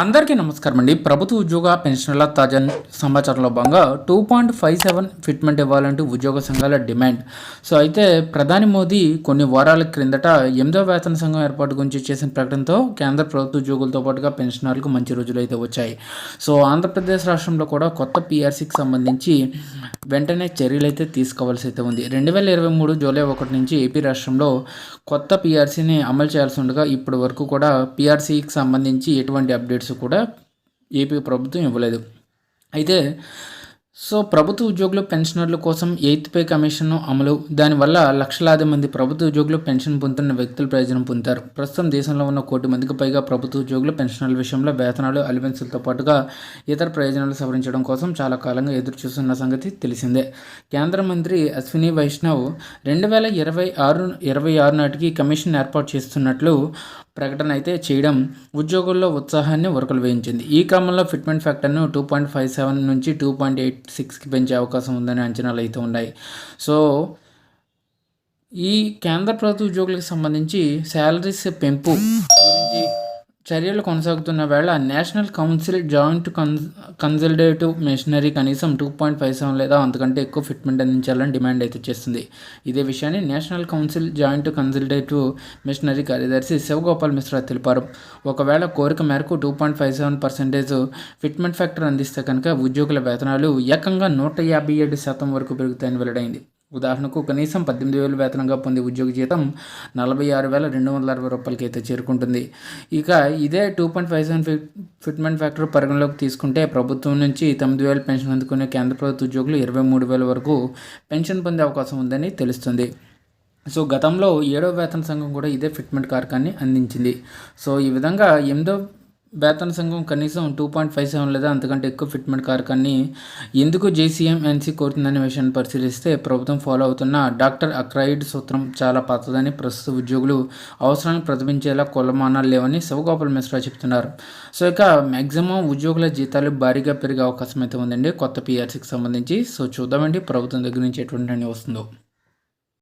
అందరికీ నమస్కారం అండి. ప్రభుత్వ ఉద్యోగ పెన్షన్ల తాజా సమాచారంలో భాగంగా two point five seven fitment ఇవ్వాలంటే ఉద్యోగ సంఘాల డిమాండ్. సో అయితే ప్రధాని మోదీ కొన్ని వారాల క్రిందట ఎనిమిదో వేతన సంఘం ఏర్పాటు గురించి చేసిన ప్రకటనతో కేంద్ర ప్రభుత్వ ఉద్యోగులతో పాటుగా పెన్షనర్లకు మంచి రోజులు అయితే వచ్చాయి. సో ఆంధ్రప్రదేశ్ రాష్ట్రంలో కూడా కొత్త పీఆర్సీకి సంబంధించి వెంటనే చర్యలైతే తీసుకోవాల్సి అయితే ఉంది. రెండు వేల ఇరవై మూడు జూలై ఒకటి నుంచి ఏపీ రాష్ట్రంలో కొత్త పీఆర్సీని అమలు చేయాల్సి ఉండగా ఇప్పటి వరకు కూడా పీఆర్సీకి సంబంధించి ఎటువంటి అప్డేట్స్ కూడా ఏపీ ప్రభుత్వం ఇవ్వలేదు. అయితే సో ప్రభుత్వ ఉద్యోగులు పెన్షనర్ల కోసం ఎయిత్ పే కమిషన్ అమలు. దానివల్ల లక్షలాది మంది ప్రభుత్వ ఉద్యోగులు పెన్షన్ పొందుతున్న వ్యక్తులు ప్రయోజనం పొందుతారు. ప్రస్తుతం దేశంలో ఉన్న కోటి మందికి పైగా ప్రభుత్వ ఉద్యోగులు పెన్షనర్ల విషయంలో వేతనాలు అలవెన్సులతో పాటుగా ఇతర ప్రయోజనాలు సవరించడం కోసం చాలా కాలంగా ఎదురు చూస్తున్న సంగతి తెలిసిందే. కేంద్ర మంత్రి అశ్విని వైష్ణవ్ రెండు వేల ఇరవై ఆరు ఇరవై ఆరు నాటికి కమిషన్ ఏర్పాటు చేస్తున్నట్లు ప్రకటన అయితే చేయడం ఉద్యోగుల్లో ఉత్సాహాన్ని ఉరకలు వేయించింది. ఈ క్రమంలో ఫిట్మెంట్ ఫ్యాక్టర్ను టూ పాయింట్ ఫైవ్ సెవెన్ నుంచి టూ పాయింట్ ఎయిట్ సిక్స్కి పెంచే అవకాశం ఉందని అంచనాలు అయితే ఉన్నాయి. సో ఈ కేంద్ర ప్రభుత్వ ఉద్యోగులకు సంబంధించి శాలరీస్ పెంపు గురించి చర్యలు కొనసాగుతున్న వేళ national council joint con consultative machinery కనీసం టూ పాయింట్ ఫైవ్ సెవెన్ లేదా అంతకంటే ఎక్కువ ఫిట్మెంట్ అందించాలని డిమాండ్ అయితే చేస్తుంది. ఇదే విషయాన్ని national council joint consultative machinery కార్యదర్శి శివగోపాల్ మిశ్రా తెలిపారు. ఒకవేళ కోరిక మేరకు two point five seven percentage fitment factor అందిస్తే కనుక ఉద్యోగుల వేతనాలు ఏకంగా నూట యాభై ఏడు శాతం వరకు పెరుగుతాయని వెల్లడైంది. ఉదాహరణకు కనీసం పద్దెనిమిది వేల వేతనంగా పొందే ఉద్యోగ జీతం నలభై ఆరు వేల రెండు వందల అరవై రూపాయలకి అయితే చేరుకుంటుంది. ఇక ఇదే two point five seven fit fitment factor పరిగణలోకి తీసుకుంటే ప్రభుత్వం నుంచి తొమ్మిది వేలు పెన్షన్ అందుకునే కేంద్ర ప్రభుత్వ ఉద్యోగులు ఇరవై మూడు వేల వరకు పెన్షన్ పొందే అవకాశం ఉందని తెలుస్తుంది. సో గతంలో ఏడవ వేతన సంఘం కూడా ఇదే ఫిట్మెంట్ కారకాన్ని అందించింది. సో ఈ విధంగా ఎనిమిదో వేతన సంఘం కనీసం టూ పాయింట్ ఫైవ్ సెవెన్ లేదా అంతకంటే ఎక్కువ ఫిట్మెంట్ కారకాన్ని ఎందుకు జేసీఎం ఎన్సీ కోరుతుందనే విషయాన్ని పరిశీలిస్తే ప్రభుత్వం ఫాలో అవుతున్న డాక్టర్ అక్రైడ్ సూత్రం చాలా పాతదని ప్రస్తుత ఉద్యోగులు అవసరాన్ని ప్రతిబించేలా కొలమానాలు లేవని శివగోపాల్ మిశ్రా చెప్తున్నారు. సో ఇక మ్యాక్సిమం ఉద్యోగుల జీతాలు భారీగా పెరిగే అవకాశం అయితే ఉందండి. కొత్త పీఆర్సీకి సంబంధించి. సో చూద్దామండి ప్రభుత్వం దగ్గర నుంచి ఎటువంటి వస్తుందో.